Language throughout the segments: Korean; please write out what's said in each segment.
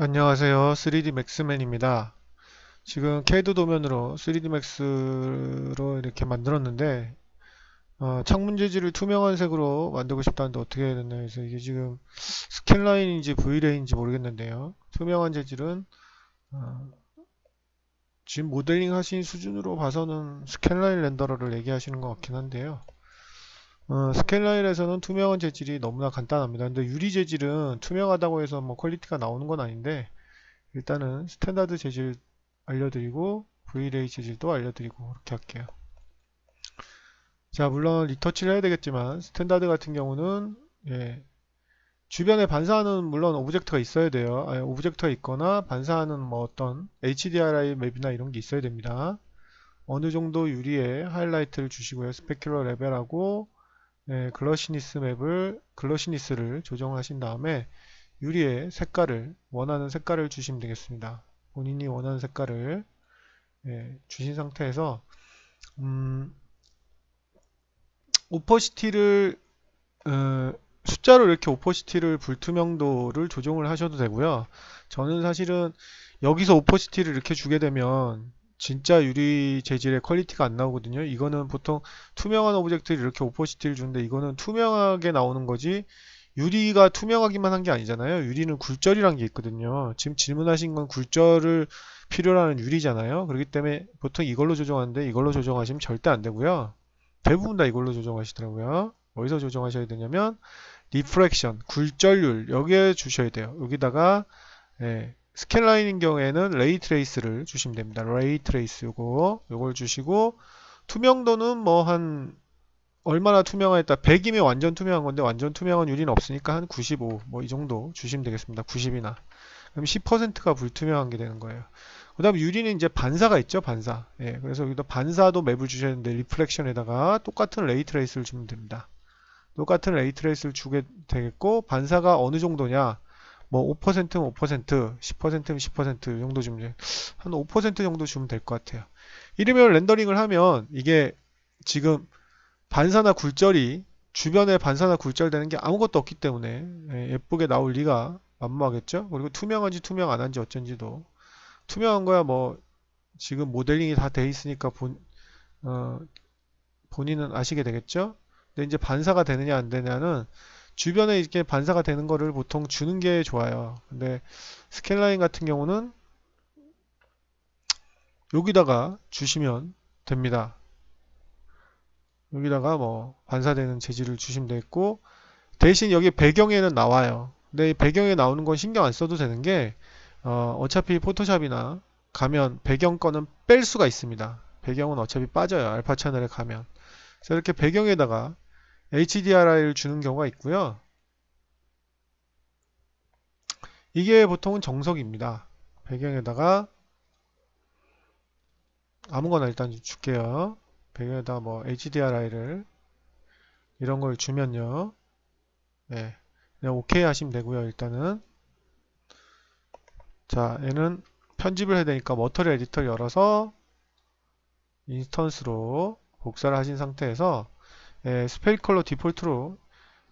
안녕하세요. 3D 맥스맨입니다. 지금 CAD 도면으로 3D 맥스로 이렇게 만들었는데 어, 창문 재질을 투명한 색으로 만들고 싶다는데 어떻게 해야 되나 해서 이게 지금 스캔라인인지 V레인인지 모르겠는데요. 투명한 재질은 어, 지금 모델링 하신 수준으로 봐서는 스캔라인 렌더러를 얘기하시는 것 같긴 한데요. 어, 스캔라인에서는 투명한 재질이 너무나 간단합니다. 근데 유리 재질은 투명하다고 해서 뭐 퀄리티가 나오는 건 아닌데 일단은 스탠다드 재질 알려드리고 V레이 재질도 알려드리고 그렇게 할게요. 자 물론 리터치를 해야 되겠지만 스탠다드 같은 경우는 예, 주변에 반사하는 물론 오브젝트가 있어야 돼요. 아니, 오브젝트가 있거나 반사하는 뭐 어떤 HDRI 맵이나 이런 게 있어야 됩니다. 어느 정도 유리에 하이라이트를 주시고요. 스페큘러 레벨하고 예, 글러시니스 맵을 글러시니스를 조정하신 다음에 유리의 색깔을 원하는 색깔을 주시면 되겠습니다. 본인이 원하는 색깔을 예, 주신 상태에서 음, 오퍼시티를 어, 숫자로 이렇게 오퍼시티를 불투명도를 조정을 하셔도 되고요. 저는 사실은 여기서 오퍼시티를 이렇게 주게 되면 진짜 유리 재질의 퀄리티가 안 나오거든요. 이거는 보통 투명한 오브젝트를 이렇게 오퍼시티를 주는데 이거는 투명하게 나오는 거지 유리가 투명하기만 한 게 아니잖아요. 유리는 굴절이란 게 있거든요. 지금 질문하신 건 굴절을 필요로 하는 유리잖아요. 그렇기 때문에 보통 이걸로 조정하는데 이걸로 조정하시면 절대 안 되고요. 대부분 다 이걸로 조정하시더라고요. 어디서 조정하셔야 되냐면 리프렉션, 굴절률 여기에 주셔야 돼요. 여기다가 예, 스캔라인인 경우에는 레이 트레이스를 주시면 됩니다. 레이 트레이스 요거 요걸 주시고 투명도는 뭐 한 얼마나 투명하겠다 100이면 완전 투명한 건데 완전 투명한 유리는 없으니까 한 95 뭐 이 정도 주시면 되겠습니다. 90이나 그럼 10%가 불투명한 게 되는 거예요. 그 다음 유리는 이제 반사가 있죠 반사 예, 그래서 여기다 반사도 맵을 주셔야 되는데 리플렉션에다가 똑같은 레이 트레이스를 주면 됩니다. 똑같은 레이 트레이스를 주게 되겠고 반사가 어느 정도냐 뭐 5%면 5%, 10%면 10% 정도 주면. 한 5% 정도 주면 될 것 같아요. 이러면 렌더링을 하면 이게 지금 반사나 굴절이 주변에 반사나 굴절되는 게 아무것도 없기 때문에 예, 예쁘게 나올 리가 만무하겠죠. 그리고 투명한지 투명 안 한지 어쩐지도 투명한 거야 뭐 지금 모델링이 다 돼 있으니까 본, 어, 본인은 아시게 되겠죠. 근데 이제 반사가 되느냐 안 되냐는 주변에 이렇게 반사가 되는 거를 보통 주는 게 좋아요. 근데 스캔라인 같은 경우는 여기다가 주시면 됩니다. 여기다가 뭐 반사되는 재질을 주시면 되겠고 대신 여기 배경에는 나와요. 근데 배경에 나오는 건 신경 안 써도 되는 게 어, 차피 포토샵이나 가면 배경 거는 뺄 수가 있습니다. 배경은 어차피 빠져요. 알파 채널에 가면. 그래서 이렇게 배경에다가 HDRI를 주는 경우가 있고요. 이게 보통은 정석입니다. 배경에다가 아무거나 일단 줄게요. 배경에다가 뭐 HDRI를 이런 걸 주면요. 네. 그냥 OK 하시면 되고요. 일단은 자, 얘는 편집을 해야 되니까 머터리 에디터 열어서 인스턴스로 복사를 하신 상태에서 예, 스페이 컬러 디폴트로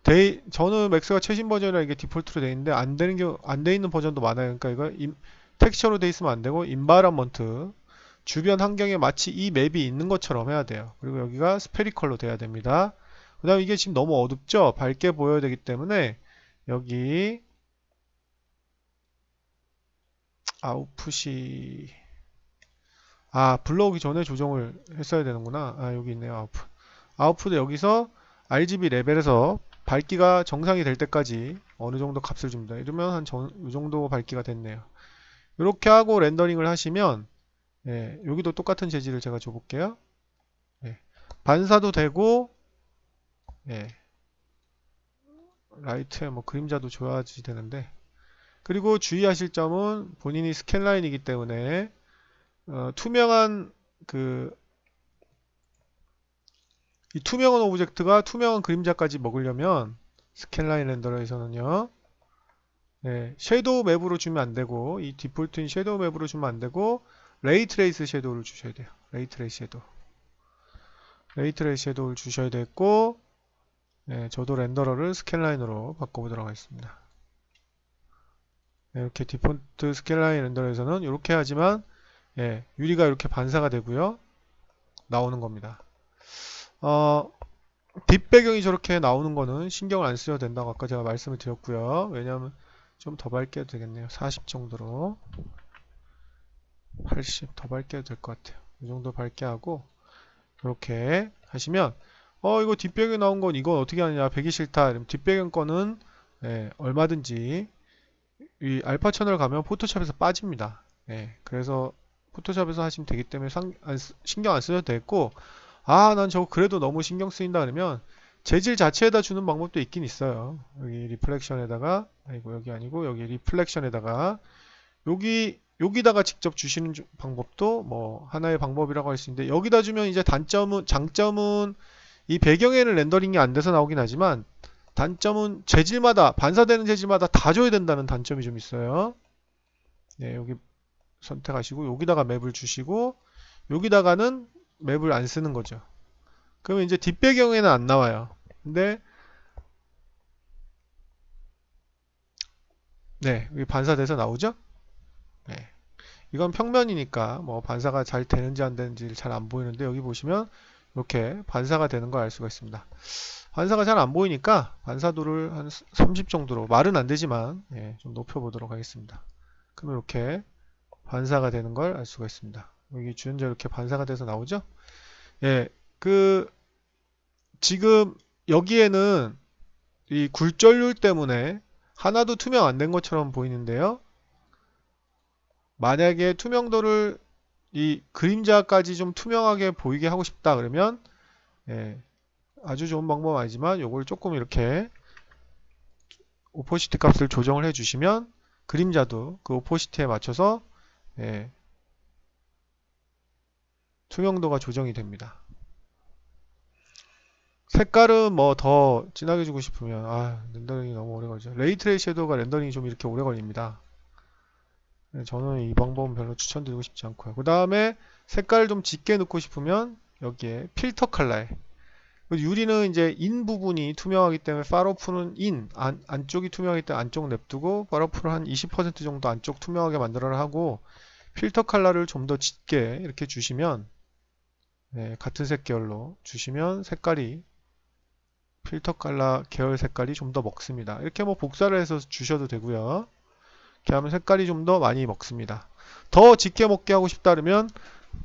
데이, 저는 맥스가 최신 버전이라 이게 디폴트로 되어 있는데 안 되는 게안돼 있는 버전도 많아요. 그러니까 이거 임, 텍스처로 돼 있으면 안 되고 인바이런먼트 주변 환경에 마치 이 맵이 있는 것처럼 해야 돼요. 그리고 여기가 스페리컬로 돼야 됩니다. 그 다음 이게 지금 너무 어둡죠? 밝게 보여야 되기 때문에 여기 아웃풋이 아 불러오기 전에 조정을 했어야 되는구나. 아 여기 있네요. 아웃풋. 아웃풋 여기서 RGB 레벨에서 밝기가 정상이 될 때까지 어느 정도 값을 줍니다. 이러면 한 이 정도 밝기가 됐네요. 이렇게 하고 렌더링을 하시면 예, 여기도 똑같은 재질을 제가 줘볼게요. 예, 반사도 되고 예, 라이트에 뭐 그림자도 줘야지 되는데 그리고 주의하실 점은 본인이 스캔라인이기 때문에 어, 투명한 그 이 투명한 오브젝트가 투명한 그림자까지 먹으려면 스캔라인 렌더러에서는요 네, 섀도우 맵으로 주면 안되고 이 디폴트인 섀도우 맵으로 주면 안되고 레이 트레이스 섀도우를 주셔야 돼요. 레이 트레이스 섀도우. 레이 트레이스 섀도우를 주셔야 되고 네, 저도 렌더러를 스캔라인으로 바꿔보도록 하겠습니다. 네, 이렇게 디폰트 스케일라인 렌더에서는 이렇게 하지만 예, 유리가 이렇게 반사가 되고요. 나오는 겁니다. 어, 뒷배경이 저렇게 나오는 거는 신경을 안 쓰셔도 된다고 아까 제가 말씀을 드렸고요. 왜냐하면 좀 더 밝게 해도 되겠네요. 40 정도로 80 더 밝게 해도 될 것 같아요. 이 정도 밝게 하고 이렇게 하시면 어 이거 뒷배경 나온 건 이건 어떻게 하느냐 배기 싫다 이러면 뒷배경 거는 예, 얼마든지 이 알파 채널 가면 포토샵에서 빠집니다. 예, 그래서 포토샵에서 하시면 되기 때문에 상, 안 쓰- 신경 안 쓰셔도 되고 아 난 저거 그래도 너무 신경 쓰인다 그러면 재질 자체에다 주는 방법도 있긴 있어요. 여기 리플렉션에다가 아니고 여기 아니고 여기 리플렉션에다가 여기 여기다가 직접 주시는 주- 방법도 뭐 하나의 방법이라고 할 수 있는데 여기다 주면 이제 단점은 장점은 이 배경에는 렌더링이 안 돼서 나오긴 하지만 단점은 재질마다 반사되는 재질마다 다 줘야 된다는 단점이 좀 있어요. 네, 여기 선택하시고 여기다가 맵을 주시고 여기다가는 맵을 안 쓰는 거죠. 그러면 이제 뒷배경에는 안 나와요. 근데 네, 반사돼서 나오죠? 네. 이건 평면이니까 뭐 반사가 잘 되는지 안 되는지 잘 안 보이는데 여기 보시면 이렇게 반사가 되는 걸 알 수가 있습니다. 반사가 잘 안 보이니까 반사도를 한 30 정도로 말은 안 되지만 예, 좀 높여 보도록 하겠습니다. 그러면 이렇게 반사가 되는 걸 알 수가 있습니다. 여기 주연자 이렇게 반사가 돼서 나오죠? 예, 그 지금 여기에는 이 굴절률 때문에 하나도 투명 안 된 것처럼 보이는데요. 만약에 투명도를 이 그림자까지 좀 투명하게 보이게 하고 싶다 그러면 예, 아주 좋은 방법 아니지만 요걸 조금 이렇게 오포시티 값을 조정을 해 주시면 그림자도 그 오포시티에 맞춰서 예, 투명도가 조정이 됩니다. 색깔은 뭐 더 진하게 주고 싶으면 아 렌더링이 너무 오래 걸리죠. 레이트레이 섀도우가 렌더링이 좀 이렇게 오래 걸립니다. 네, 저는 이 방법은 별로 추천드리고 싶지 않고요. 그 다음에 색깔을 좀 짙게 넣고 싶으면 여기에 필터 그 유리는 이제 인 부분이 투명하기 때문에 파로프는 인 안, 안쪽이 투명하기 때문에 안쪽 냅두고 파로프를 한 20% 정도 안쪽 투명하게 만들어라 하고 필터 컬러를 좀 더 짙게 이렇게 주시면 네, 같은 색 계열로 주시면 색깔이 필터 컬러 계열 색깔이 좀 더 먹습니다. 이렇게 뭐 복사를 해서 주셔도 되고요. 이렇게 하면 색깔이 좀 더 많이 먹습니다. 더 짙게 먹게 하고 싶다 그러면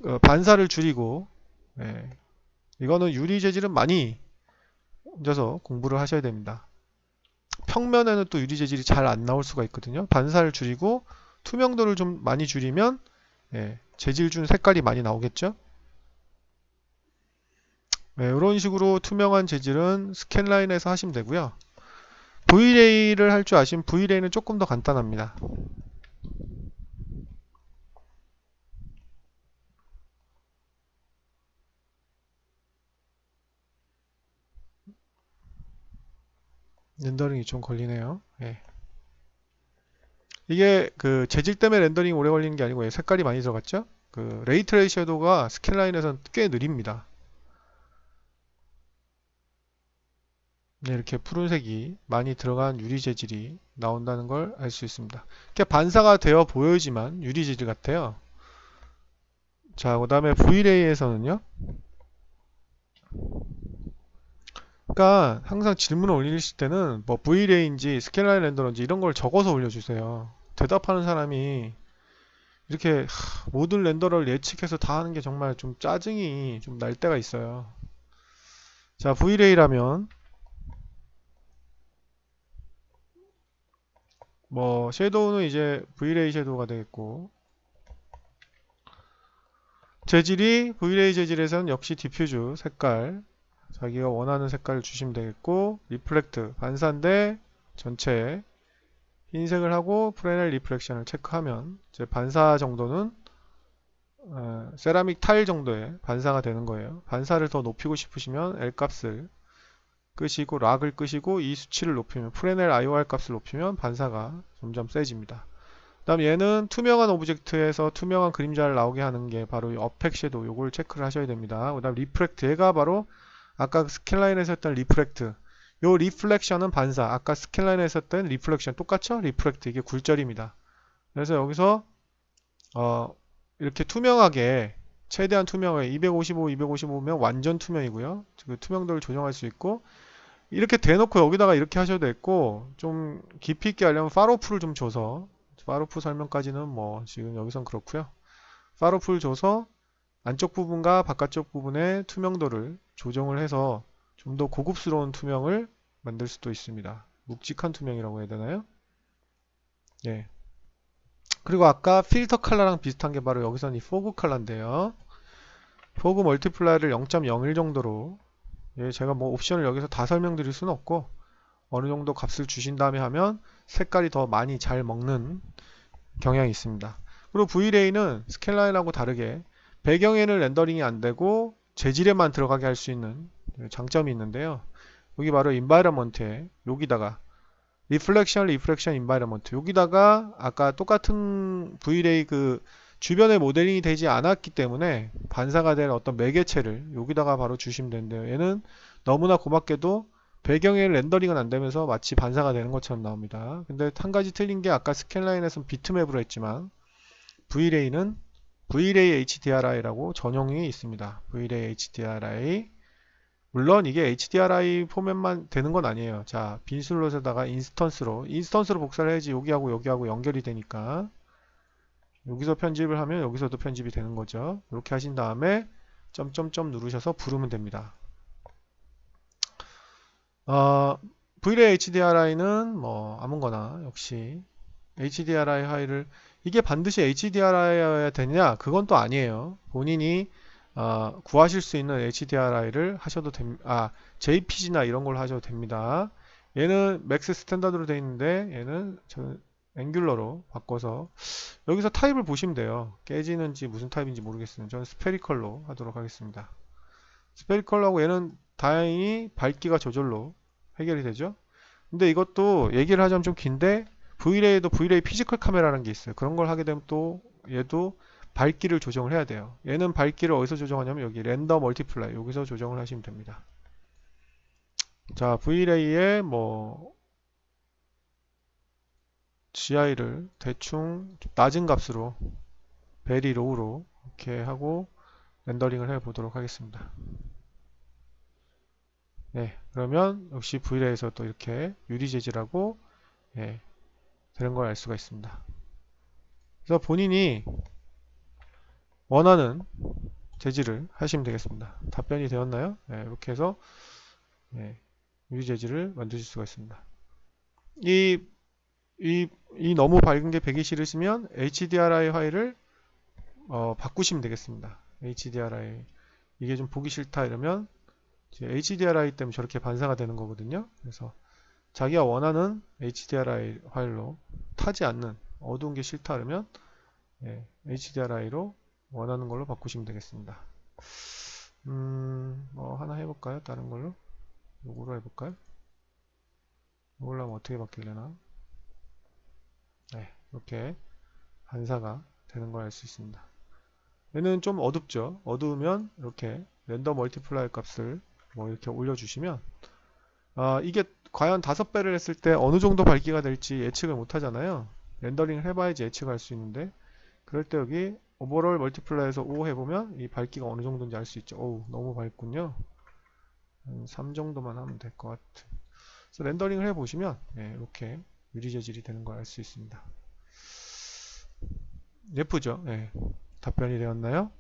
어, 반사를 줄이고 네, 이거는 유리 재질은 많이 얹어서 공부를 하셔야 됩니다. 평면에는 또 유리 재질이 잘 안 나올 수가 있거든요. 반사를 줄이고 투명도를 좀 많이 줄이면 예, 재질 준 색깔이 많이 나오겠죠. 네, 이런 식으로 투명한 재질은 스캔라인에서 하시면 되고요. Vlay를 할 줄 아시면 Vlay는 조금 더 간단합니다. 렌더링이 좀 걸리네요. 예. 이게 그 재질 때문에 렌더링이 오래 걸리는 게 아니고 색깔이 많이 들어갔죠? 그 레이트레이 섀도우가 스캔라인에서는 꽤 느립니다. 이렇게 푸른색이 많이 들어간 유리 재질이 나온다는 걸 알 수 있습니다. 이렇게 반사가 되어 보여지만 유리 재질 같아요. 자, 그 다음에 Vlay에서는요. 그러니까 항상 질문을 올리실 때는 뭐 Vlay인지 스캔라인 렌더인지 이런 걸 적어서 올려주세요. 대답하는 사람이 이렇게 하, 모든 렌더를 예측해서 다 하는 게 정말 좀 짜증이 좀 날 때가 있어요. 자, Vlay라면 뭐 섀도우는 이제 Vray 섀도우가 되겠고 재질이 Vray 재질에서는 역시 디퓨즈 색깔 자기가 원하는 색깔을 주시면 되겠고 리플렉트 반사인데 전체에 흰색을 하고 프레넬 리플렉션을 체크하면 이제 반사 정도는 어, 세라믹 타일 정도의 반사가 되는 거예요. 반사를 더 높이고 싶으시면 L 값을 끄시고 락을 끄시고 이 수치를 높이면 프레넬 IOR 값을 높이면 반사가 점점 세집니다. 그 다음 얘는 투명한 오브젝트에서 투명한 그림자를 나오게 하는 게 바로 이 어펙 섀도우 요걸 체크를 하셔야 됩니다. 그 다음 리프렉트 얘가 바로 아까 스캔라인에서 했던 리프렉트 요 리플렉션은 반사 아까 스캔라인에서 했던 리플렉션 똑같죠? 리프렉트 이게 굴절입니다. 그래서 여기서 어, 이렇게 투명하게 최대한 투명하게 255, 255면 완전 투명이고요. 그 투명도를 조정할 수 있고 이렇게 대놓고 여기다가 이렇게 하셔도 됐고 좀 깊이 있게 하려면 파로프를 좀 줘서 파로프 설명까지는 뭐 지금 여기선 그렇고요. 파로프를 줘서 안쪽 부분과 바깥쪽 부분의 투명도를 조정을 해서 좀 더 고급스러운 투명을 만들 수도 있습니다. 묵직한 투명이라고 해야 되나요? 예. 그리고 아까 필터 컬러랑 비슷한 게 바로 여기서는 이 포그 컬러인데요. 포그 멀티플라이를 0.01 정도로 예, 제가 뭐 옵션을 여기서 다 설명드릴 수는 없고 어느 정도 값을 주신 다음에 하면 색깔이 더 많이 잘 먹는 경향이 있습니다. 그리고 V레이는 스캔라인하고 다르게 배경에는 렌더링이 안 되고 재질에만 들어가게 할 수 있는 장점이 있는데요. 여기 바로 인바이러먼트에 여기다가 리플렉션, 리플렉션, 인바이러먼트 여기다가 아까 똑같은 V레이 그 주변에 모델링이 되지 않았기 때문에 반사가 될 어떤 매개체를 여기다가 바로 주시면 되는데요. 얘는 너무나 고맙게도 배경에 렌더링은 안 되면서 마치 반사가 되는 것처럼 나옵니다. 근데 한 가지 틀린 게 아까 스캔라인에서는 비트맵으로 했지만 V레이는 Vray HDRI라고 전용이 있습니다. Vray HDRI 물론 이게 HDRI 포맷만 되는 건 아니에요. 자, 빈 슬롯에다가 인스턴스로 인스턴스로 복사를 해야지 여기하고 여기하고 연결이 되니까 여기서 편집을 하면 여기서도 편집이 되는 거죠. 이렇게 하신 다음에 점점점 누르셔서 부르면 됩니다. 어, Vray HDRI는 뭐 아무거나 역시 HDRI 파일을 이게 반드시 HDRI여야 되냐? 그건 또 아니에요. 본인이 어, 구하실 수 있는 HDRI를 하셔도 됩니다. 아, JPG나 이런 걸 하셔도 됩니다. 얘는 맥스 스탠다드로 되어 있는데 얘는 저는 앵귤러로 바꿔서 여기서 타입을 보시면 돼요. 깨지는지 무슨 타입인지 모르겠어요. 저는 스페리컬로 하도록 하겠습니다. 스페리컬하고 얘는 다행히 밝기가 저절로 해결이 되죠. 근데 이것도 얘기를 하자면 좀 긴데 V레이도 V레이 피지컬 카메라라는 게 있어요. 그런 걸 하게 되면 또 얘도 밝기를 조정을 해야 돼요. 얘는 밝기를 어디서 조정하냐면 여기 렌더 멀티플라이 여기서 조정을 하시면 됩니다. 자, V레이의 뭐 GI를 대충 낮은 값으로 베리 로우로 이렇게 하고 렌더링을 해 보도록 하겠습니다. 네, 그러면 역시 V레이에서 또 이렇게 유리 재질하고 예, 되는 걸 알 수가 있습니다. 그래서 본인이 원하는 재질을 하시면 되겠습니다. 답변이 되었나요? 네, 이렇게 해서 네, 유리 재질을 만드실 수가 있습니다. 이, 이, 이 너무 밝은 게 배기 싫으시면 HDRI 파일을 어, 바꾸시면 되겠습니다. HDRI 이게 좀 보기 싫다 이러면 HDRI 때문에 저렇게 반사가 되는 거거든요. 그래서 자기가 원하는 HDRI 파일로 타지 않는 어두운 게 싫다 그러면 예, HDRI로 원하는 걸로 바꾸시면 되겠습니다. 음, 뭐 하나 해볼까요? 다른 걸로? 요거로 해볼까요? 이걸로 하면 어떻게 바뀌려나? 네, 이렇게 반사가 되는 걸 알 수 있습니다. 얘는 좀 어둡죠? 어두우면 이렇게 랜덤 멀티플라이 값을 뭐 이렇게 올려주시면 아, 이게 과연 다섯 배를 했을 때 어느 정도 밝기가 될지 예측을 못 하잖아요. 렌더링을 해봐야지 예측할 수 있는데 그럴 때 여기 오버롤 멀티플라이에서 5 해보면 이 밝기가 어느 정도인지 알 수 있죠. 어우 너무 밝군요. 한 3 정도만 하면 될 것 같은. 그래서 렌더링을 해보시면 예, 이렇게 유리 재질이 되는 걸 알 수 있습니다. 예쁘죠? 예, 답변이 되었나요?